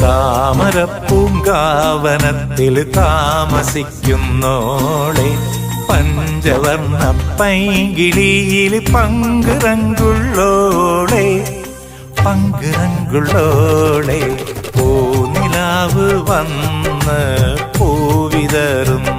താമരപ്പൂങ്കാവനത്തിൽ താമസിക്കുന്നോളെ പഞ്ചവർണ പൈകിളിയിൽ പങ്കുറങ്കുള്ളോളെ പങ്കുറങ്കുള്ളോളെ പൂനിലാവ് വന്ന് പൂവിതറുന്നുണ്ട്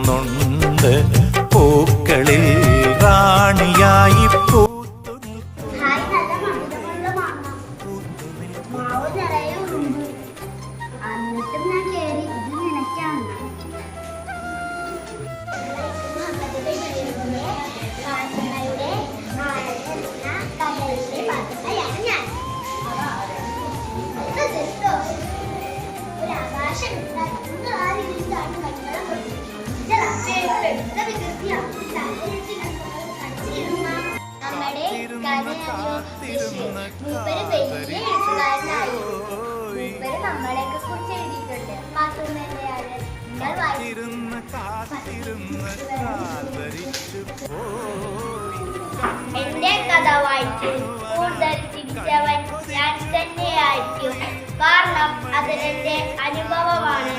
മൂപ്പര് വലിയ എഴുത്തുകാരനായി കുറിച്ച് എഴുതിയിട്ടുണ്ട് എന്റെ കഥ വായിച്ചു കൂടുതൽ ചിരിച്ചവൻ ഞാൻ തന്നെയായിരിക്കും. കാരണം അതിലെന്റെ അനുഭവമാണ്.